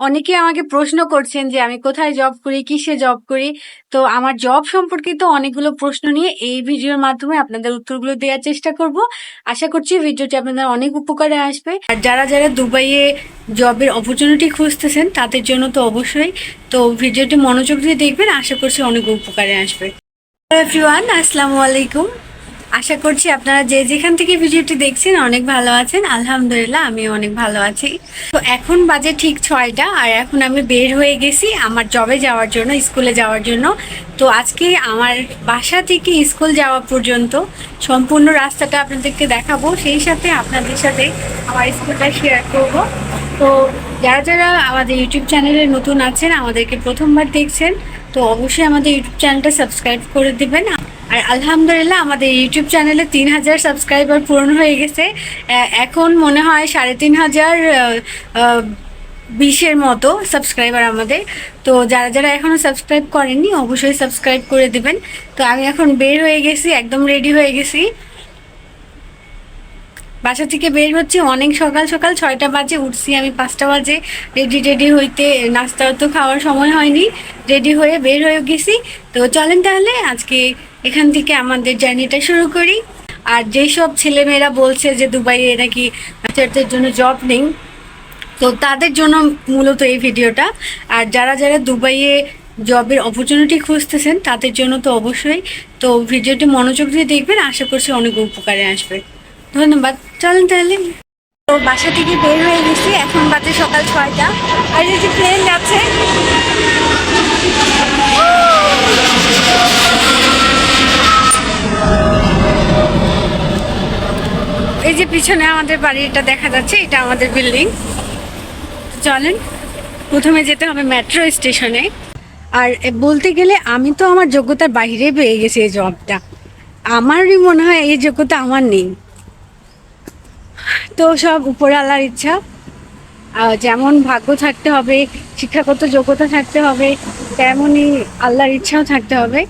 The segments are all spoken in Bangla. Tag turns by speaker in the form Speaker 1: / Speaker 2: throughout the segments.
Speaker 1: অনেকে আমাকে প্রশ্ন করছেন যে আমি কোথায় জব করি, কিসে জব করি? তো আমার জব সম্পর্কিত অনেকগুলো প্রশ্ন নিয়ে এই ভিডিওর মাধ্যমে আপনাদের উত্তরগুলো দেওয়ার চেষ্টা করব। আশা করছি ভিডিওটি আপনাদের অনেক উপকারে আসবে। আর যারা যারা দুবাইয়ে জবের অপরচুনিটি খুঁজতেছেন, তাদের জন্য তো অবশ্যই। তো ভিডিওটি মনোযোগ দিয়ে দেখবেন, আশা করছি অনেক উপকারে আসবে। এভরিওয়ান আসসালামু আলাইকুম। আশা করছি আপনারা যে যেখান থেকে ভিডিওটি দেখছেন অনেক ভালো আছেন। আলহামদুলিল্লাহ আমি অনেক ভালো আছি। তো এখন বাজে ঠিক ছয়টা, আর এখন আমি বের হয়ে গেছি আমার জবে যাওয়ার জন্য স্কুলে যাওয়ার জন্য। তো আজকে আমার বাসা থেকে স্কুল যাওয়া পর্যন্ত সম্পূর্ণ রাস্তাটা আপনাদেরকে দেখাবো। সেই সাথে আপনাদের সাথে আমার স্কুলটা শেয়ার করব। তো যারা যারা আমাদের ইউটিউব চ্যানেলে নতুন আছেন, আমাদেরকে প্রথমবার দেখছেন, তো অবশ্যই আমাদের ইউটিউব চ্যানেলটা সাবস্ক্রাইব করে দিবেন। আর আলহামদুলিল্লাহ আমাদের ইউটিউব চ্যানেলে তিন হাজার সাবস্ক্রাইবার পূরণ হয়ে গেছে। এখন মনে হয় সাড়ে তিন হাজার বিশের মতো সাবস্ক্রাইবার আমাদের। তো যারা যারা এখনও সাবস্ক্রাইব করেননি, অবশ্যই সাবস্ক্রাইব করে দেবেন। তো আমি এখন বের হয়ে গেছি, একদম রেডি হয়ে গেছি। বাসা থেকে বের হচ্ছে, অনেক সকাল সকাল ছয়টা বাজে, উঠছি আমি পাঁচটা বাজে। রেডি রেডি হইতে নাস্তা তো খাওয়ার সময় হয়নি। রেডি হয়ে বের হয়ে গেছি। তো চলেন তাহলে, আজকে এখান থেকে আমাদের জার্নিটা শুরু করি। আর যেসব ছেলেমেয়েরা বলছে যে দুবাইয়ে নাকি বাচ্চাদের জন্য জব নেই, তো তাদের জন্য মূলত এই ভিডিওটা। আর যারা যারা দুবাইয়ে জবের অপরচুনিটি খুঁজতেছেন, তাদের জন্য তো অবশ্যই। তো ভিডিওটি মনোযোগ দিয়ে দেখবেন, আশা করছি অনেক উপকারে আসবে। ধন্যবাদ। চলেন তাহলে। তো বাসা থেকে বের হয়ে গেছি, এখন বাজে সকাল ছয়টা। আর এই যে প্লেন যাচ্ছে। এই যে পিছনে আমাদের বাড়িটা দেখা যাচ্ছে, এটা আমাদের বিল্ডিং চলেন, প্রথমে যেতে হবে মেট্রো স্টেশনে আর বলতে গেলে আমি তো আমার যোগ্যতার বাইরে পেয়ে গেছি এই জবটা আমারই মনে হয় এই যোগ্যতা আমার নেই। তো সব উপরওয়ালার ইচ্ছা। যেমন ভাগ্য থাকতে হবে, শিক্ষাগত যোগ্যতা থাকতে হবে, তেমনই আল্লাহর ইচ্ছাও থাকতে হবে।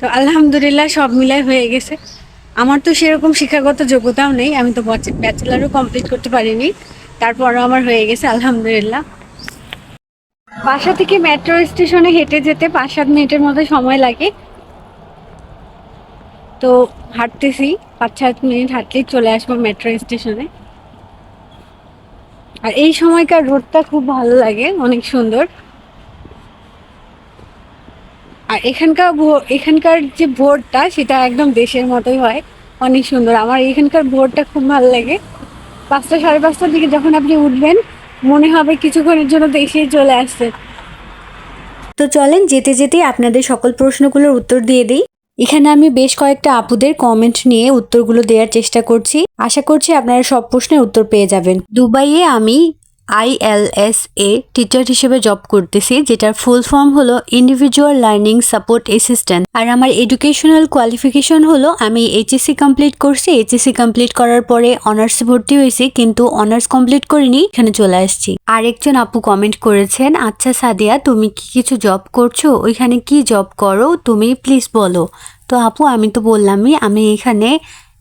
Speaker 1: তো আলহামদুলিল্লাহ সব মিলাই হয়ে গেছে। আমার তো সেরকম শিক্ষাগত যোগ্যতাও নেই, আমি তো ব্যাচেলারও কমপ্লিট করতে পারিনি। তারপরও আমার হয়ে গেছে, আলহামদুলিল্লাহ। বাসা থেকে মেট্রো স্টেশনে হেঁটে যেতে পাঁচ সাত মিনিটের মতো সময় লাগে। তো হাঁটতেছি, পাঁচ, সাত মিনিট হাঁটলেই চলে আসব মেট্রো স্টেশনে আর এই সময়কার রোডটা খুব ভালো লাগে, অনেক সুন্দর। আর এখানকার এখানকার যে ভোরটা সেটা একদম দেশের মতোই হয়, অনেক সুন্দর। আমার এখানকার ভোরটা খুব ভালো লাগে। পাঁচটা, সাড়ে পাঁচটার দিকে যখন আপনি উঠবেন, মনে হবে কিছুক্ষণের জন্য দেশেই চলে আসছে।
Speaker 2: তো চলেন, যেতে যেতে আপনাদের সকল প্রশ্নগুলোর উত্তর দিয়ে দিই। এখানে আমি বেশ কয়েকটা আপুদের কমেন্ট নিয়ে উত্তরগুলো দেওয়ার চেষ্টা করছি। আশা করছি আপনারা সব প্রশ্নের উত্তর পেয়ে যাবেন। দুবাইয়ে আমি আইএলএস এ টিচার হিসেবে জব করতেছি, যেটার ফুল ফর্ম হলো ইন্ডিভিজুয়াল লার্নিং সাপোর্ট অ্যাসিস্ট্যান্ট আর আমার এডুকেশনাল কোয়ালিফিকেশন হলো, আমি এইচএসসি কমপ্লিট করছি এইচএসসি কমপ্লিট করার পরে অনার্স ভর্তি হয়েছি, কিন্তু অনার্স কমপ্লিট করিনি, এখানে চলে আসছি। আরেকজন আপু কমেন্ট করেছেন আচ্ছা সাদিয়া, তুমি কি কিছু জব করছ? ওইখানে কি জব করো? তুমি প্লিজ বলো। তো আপু, আমি তো বললামই, আমি এখানে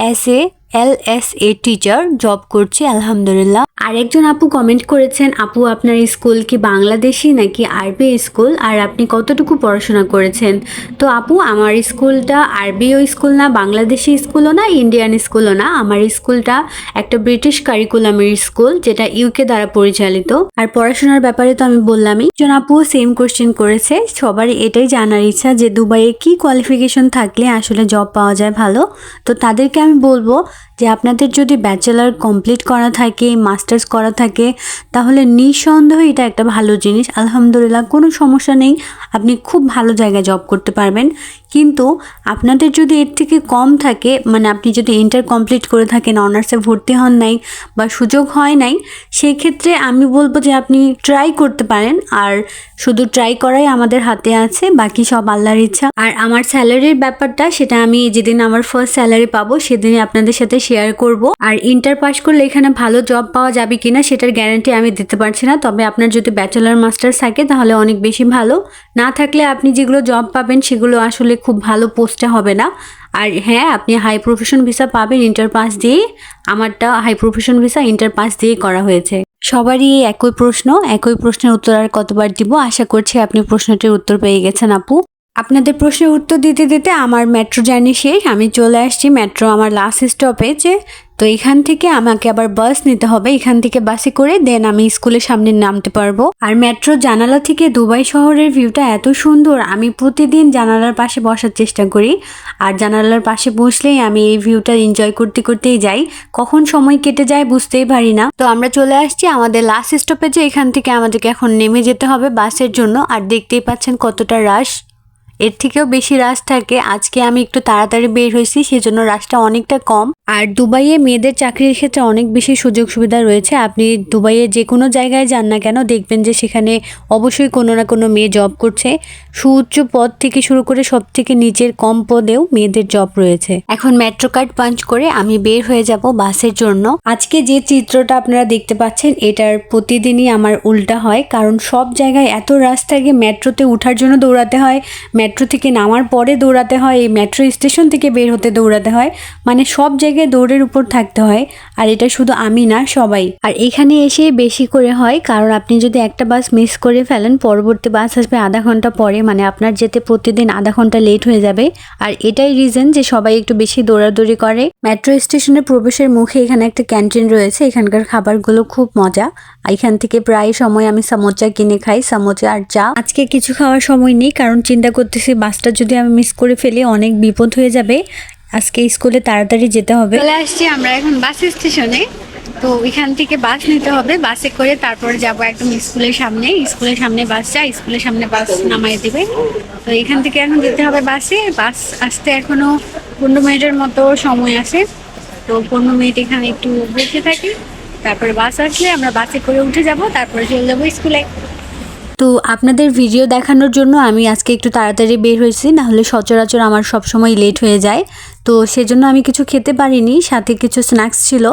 Speaker 2: as A L S A teacher job করছি, আলহামদুলিল্লাহ। আরেকজন আপু কমেন্ট করেছেন, আপু, আপনার স্কুল কি বাংলাদেশি নাকি আরবি স্কুল আর আপনি কতটুকু পড়াশোনা করেছেন? তো আপু, আমার স্কুলটা আরবিও স্কুল না, বাংলাদেশি স্কুলও না ইন্ডিয়ান স্কুলও না। আমার স্কুলটা একটা ব্রিটিশ কারিকুলামের স্কুল যেটা ইউকে দ্বারা পরিচালিত। আর পড়াশোনার ব্যাপারে তো আমি বললামই। একজন আপু সেম কোশ্চেন করেছে, সবারই এটাই জানার ইচ্ছা যে দুবাইয়ে কি কোয়ালিফিকেশন থাকলে আসলে জব পাওয়া যায় ভালো? তো তাদেরকে আমি বলব যে আপনাদের যদি ব্যাচেলার কমপ্লিট করা থাকে মাস্টার্স করা থাকে, তাহলে নিঃসন্দেহ এটা একটা ভালো জিনিস। আলহামদুলিল্লাহ, কোনো সমস্যা নেই। আপনি খুব ভালো জায়গায় জব করতে পারবেন। কিন্তু আপনাদের যদি এর থেকে কম থাকে মানে আপনি যদি ইন্টার কমপ্লিট করে থাকেন অনার্সে ভর্তি হন নাই বা সুযোগ হয় নাই সেই ক্ষেত্রে আমি বলব যে আপনি ট্রাই করতে পারেন। আর শুধু ট্রাই করাই আমাদের হাতে আছে, বাকি সব আল্লাহর ইচ্ছা। আর আমার স্যালারির ব্যাপারটা, সেটা আমি যেদিন আমার ফার্স্ট স্যালারি পাবো, সেদিনই আপনাদের সাথে শেয়ার করব। আর ইন্টার পাস করলে এখানে ভালো জব পাওয়া যাবে কিনা, সেটার গ্যারান্টি আমি দিতে পারছি না। তবে আপনার যদি ব্যাচেলার মাস্টার্স থাকে, তাহলে অনেক বেশি ভালো। না থাকলে আপনি যেগুলো জব পাবেন, সেগুলো আসলে খুব ভালো পোস্টে হবে না। আর হ্যাঁ আপনি হাই প্রফেশন ভিসা পাবেন ইন্টার পাস দিয়ে। আমারটা high profession visa inter pass দিয়ে করা হয়েছে। সবারই একই প্রশ্ন, একই প্রশ্নের উত্তর আর কতবার দিব? আশা করছি আপনি প্রশ্নটির উত্তর পেয়ে গেছেন আপু। আপনাদের প্রশ্নের উত্তর দিতে দিতে আমার মেট্রো জার্নি শেষ। আমি চলে আসছি মেট্রো আমার লাস্ট স্টপেজে তো এখান থেকে আমাকে আবার বাস নিতে হবে। এখান থেকে বাসে করে দেন আমি স্কুলের সামনে নামতে পারব। আর মেট্রো জানালা থেকে দুবাই শহরের ভিউটা এত সুন্দর, আমি প্রতিদিন জানালার পাশে বসার চেষ্টা করি। আর জানালার পাশে বসলেই আমি এই ভিউটা এনজয় করতে করতেই যাই। কখন সময় কেটে যায় বুঝতেই পারি না। তো আমরা চলে আসছি আমাদের লাস্ট স্টপেজে এখান থেকে আমাদেরকে এখন নেমে যেতে হবে বাসের জন্য। আর দেখতেই পাচ্ছেন কতটা রাশ এর থেকেও বেশি রাশ থাকে। আজকে আমি একটু তাড়াতাড়ি বের হয়েছি, সেজন্য রাশটা অনেকটা কম। আর দুবাইয়ে মেয়েদের চাকরির ক্ষেত্রে অনেক বেশি সুযোগ সুবিধা রয়েছে। আপনি দুবাইয়ে যে কোনো জায়গায় যান না কেন, দেখবেন যে সেখানে অবশ্যই কোনো না কোনো মেয়ে জব করছে। সুউচ্চ পদ থেকে শুরু করে সব থেকে নিচের কম পদেও মেয়েদের জব রয়েছে। এখন মেট্রো কার্ড পাঞ্চ করে আমি বের হয়ে যাব বাসের জন্য। আজকে যে চিত্রটা আপনারা দেখতে পাচ্ছেন, এটার প্রতিদিনই আমার উল্টা হয়। কারণ সব জায়গায় এত রাস্তা থাকে মেট্রোতে ওঠার জন্য দৌড়াতে হয় মেট্রো থেকে নামার পরে দৌড়াতে হয়, এই মেট্রো স্টেশন থেকে বের হতে দৌড়াতে হয়। মানে সব জায়গায় দৌড়ের উপর থাকতে হয়, আর এটা শুধু আমি না, সবাই। আর এখানে এসে বেশি করে হয়, কারণ আপনি যদি একটা বাস মিস করে ফেলেন, পরবর্তী বাস আসবে আধা ঘণ্টা পরে মানে আপনার যেতে প্রতিদিন আধা ঘণ্টা লেট হয়ে যাবে। আর এটাই রিজন যে সবাই একটু বেশি দৌড়াদৌড়ি করে। মেট্রো স্টেশনে প্রবেশের মুখে এখানে একটা ক্যান্টিন রয়েছে, এখানকার খাবারগুলো খুব মজা। এখান থেকে প্রায় সময় আমি সামোচা কিনে খাই, সামোচা আর চা। আজকে কিছু খাওয়ার সময় নেই, কারণ চিন্তা করতেছি বাসটা যদি আমি মিস করে ফেলি, অনেক বিপদ হয়ে যাবে। আজকে স্কুলে তাড়াতাড়ি যেতে হবে।
Speaker 1: চলে আসছি আমরা এখন বাস স্টেশনে। তো এখান থেকে বাস নিতে হবে। বাসে করে তারপরে যাব একদম স্কুলের সামনে। স্কুলের সামনে বাস যায়, স্কুলের সামনে বাস নামাই দেবে। তো এখান থেকে এখন যেতে হবে বাসে। বাস আসতে এখনও পনেরো মিনিটের মতো সময় আছে। তো পনেরো মিনিট এখানে একটু বসে থাকি। তারপরে বাস আসলে আমরা বাসে করে উঠে যাব। তারপরে চলে যাব স্কুলে।
Speaker 2: তো আপনাদের ভিডিও দেখানোর জন্য আমি আজকে একটু তাড়াতাড়ি বের হয়েছি, নাহলে সচরাচর আমার সবসময় লেট হয়ে যায়। তো সেজন্য আমি কিছু খেতে পারিনি, সাথে কিছু স্ন্যাক্স ছিল।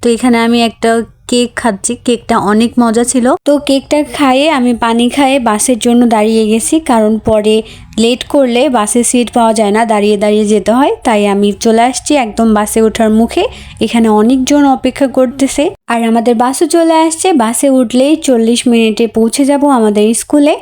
Speaker 2: তো এখানে আমি একটা কেক খাচ্ছি। কেকটা অনেক মজা ছিল। তো কেকটা খাইয়ে আমি পানি খাইয়ে বাসের জন্য দাঁড়িয়ে গেছি। কারণ পরে লেট করলে বাসে সিট পাওয়া যায় না, দাঁড়িয়ে দাঁড়িয়ে যেতে হয়। তাই আমি চলে আসছি একদম বাসে ওঠার মুখে। এখানে অনেকজন অপেক্ষা করতেছে। আর আমাদের বাসও চলে আসছে। বাসে উঠলেই চল্লিশ মিনিটে পৌঁছে যাব আমাদের স্কুলে।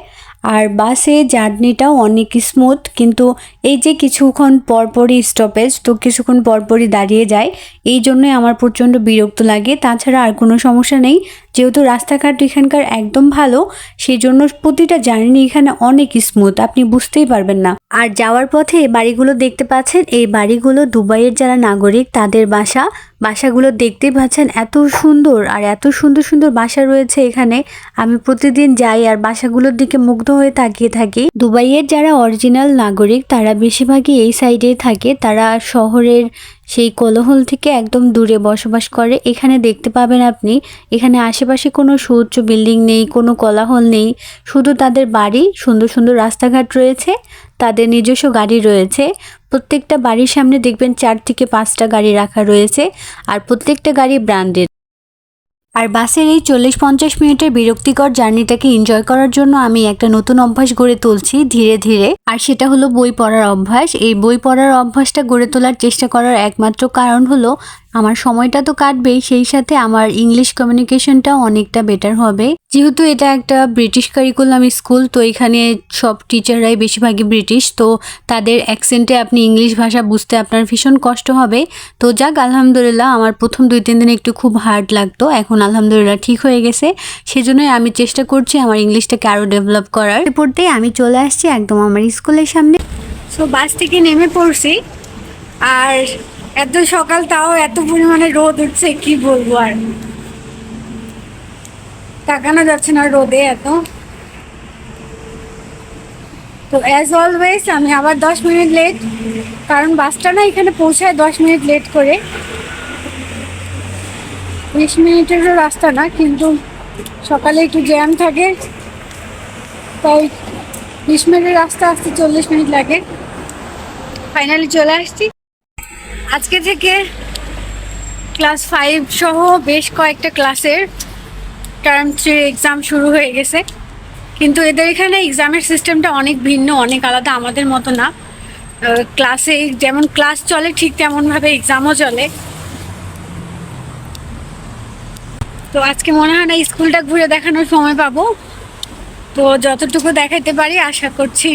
Speaker 2: আর বাসে জার্নিটাও অনেক স্মুথ কিন্তু এই যে কিছুক্ষণ পরপরই স্টপেজ তো কিছুক্ষণ পরপরই দাঁড়িয়ে যায়, এই জন্যই আমার প্রচণ্ড বিরক্ত লাগে। তাছাড়া আর কোনো সমস্যা নেই, যেহেতু রাস্তাঘাট এখানকার একদম ভালো সেই জন্য প্রতিটা জার্নি এখানে অনেক স্মুথ আপনি বুঝতেই পারবেন না। আর যাওয়ার পথে বাড়িগুলো দেখতে পাচ্ছেন, এই বাড়িগুলো দুবাইয়ের যারা নাগরিক তাদের বাসা। বাসাগুলো দেখতেই পাচ্ছেন এত সুন্দর আর এত সুন্দর সুন্দর বাসা রয়েছে এখানে। আমি প্রতিদিন যাই আর বাসাগুলোর দিকে মুগ্ধ হয়ে তাকিয়ে থাকি। দুবাইয়ের যারা অরিজিনাল নাগরিক তারা বেশিরভাগই এই সাইডে থাকে। তারা শহরের সেই কোলাহল থেকে একদম দূরে বসবাস করে। এখানে দেখতে পাবেন আপনি, এখানে আশেপাশে কোনো সুউচ্চ বিল্ডিং নেই, কোনো কোলাহল নেই। শুধু তাদের বাড়ি, সুন্দর সুন্দর রাস্তাঘাট রয়েছে। তাদের নিজস্ব গাড়ি রয়েছে। প্রত্যেকটা বাড়ির সামনে দেখবেন চার থেকে পাঁচটা গাড়ি রাখা রয়েছে আর প্রত্যেকটা গাড়ি ব্র্যান্ডেড আর বাসের এই চল্লিশ পঞ্চাশ মিনিটের বিরক্তিকর জার্নিটাকে এনজয় করার জন্য আমি একটা নতুন অভ্যাস গড়ে তুলছি ধীরে ধীরে। আর সেটা হলো বই পড়ার অভ্যাস। এই বই পড়ার অভ্যাসটা গড়ে তোলার চেষ্টা করার একমাত্র কারণ হলো আমার সময়টা তো কাটবেই, সেই সাথে আমার ইংলিশ কমিউনিকেশনটাও অনেকটা বেটার হবে। যেহেতু এটা একটা ব্রিটিশ কারিকুলাম স্কুল তো এখানে সব টিচাররাই বেশিরভাগই ব্রিটিশ তো তাদের অ্যাকসেন্টে আপনি ইংলিশ ভাষা বুঝতে আপনার ভীষণ কষ্ট হবে। তো যাক, আলহামদুলিল্লাহ, আমার প্রথম দুই তিন দিন একটু খুব হার্ড লাগতো, এখন আলহামদুলিল্লাহ ঠিক হয়ে গেছে। সেজন্যই আমি চেষ্টা করছি আমার ইংলিশটাকে আরও ডেভেলপ করার। পড়তেই আমি চলে আসছি একদম আমার স্কুলের সামনে।
Speaker 1: সো বাস থেকে নেমে পড়ছি, আর এত সকাল, তাও এত পরিমাণে রোদ উঠছে, কি বলব আর? তাকানো যাচ্ছে না রোদে এত। তো অ্যাজ অলওয়েজ আমি আবার দশ মিনিট লেট কারণ বাসটা না এখানে পৌঁছায় দশ মিনিট লেট করে। বিশ মিনিটেরও রাস্তা না, কিন্তু সকালে একটু জ্যাম থাকে। তাই বিশ মিনিটের রাস্তা আসতে চল্লিশ মিনিট লাগে। ফাইনালি চলে আসছি। আজকে থেকে ক্লাস ফাইভ সহ বেশ কয়েকটা ক্লাসের টার্ম থ্রির এক্সাম শুরু হয়ে গেছে। কিন্তু এদের এখানে এক্সামের সিস্টেমটা অনেক ভিন্ন, অনেক আলাদা, আমাদের মতো না। ক্লাসে যেমন ক্লাস চলে, ঠিক তেমনভাবে এক্সামও চলে। তো আজকে মনে হয় না স্কুলটা ঘুরে দেখানোর সময় পাবো। তো যতটুকু দেখাইতে পারি, আশা করছি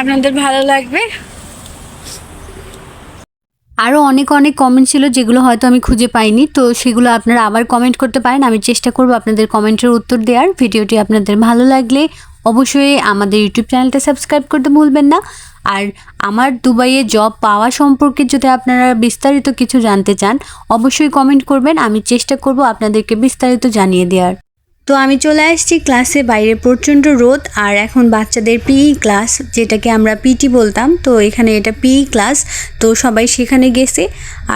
Speaker 1: আপনাদের ভালো লাগবে।
Speaker 2: আরও অনেক অনেক কমেন্ট ছিল যেগুলো হয়তো আমি খুঁজে পাইনি, তো সেগুলো আপনারা আবার কমেন্ট করতে পারেন। আমি চেষ্টা করব আপনাদের কমেন্টের উত্তর দেওয়ার। ভিডিওটি আপনাদের ভালো লাগলে অবশ্যই আমাদের ইউটিউব চ্যানেলটা সাবস্ক্রাইব করতে ভুলবেন না। আর আমার দুবাইয়ে জব পাওয়া সম্পর্কে যদি আপনারা বিস্তারিত কিছু জানতে চান, অবশ্যই কমেন্ট করবেন। আমি চেষ্টা করব আপনাদেরকে বিস্তারিত জানিয়ে দেওয়ার। তো আমি চলে আসছি ক্লাসে বাইরে প্রচণ্ড রোদ, আর এখন বাচ্চাদের পিই ক্লাস যেটাকে আমরা পিটি বলতাম। তো এখানে এটা পিই ক্লাস তো সবাই সেখানে গেছে,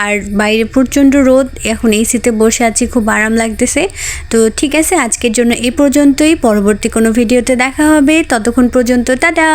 Speaker 2: আর বাইরে প্রচণ্ড রোদ, এখন এসিতে বসে আছি, খুব আরাম লাগতেছে। তো ঠিক আছে, আজকের জন্য এ পর্যন্তই, পরবর্তী কোনো ভিডিওতে দেখা হবে, ততক্ষণ পর্যন্ত, টাটা!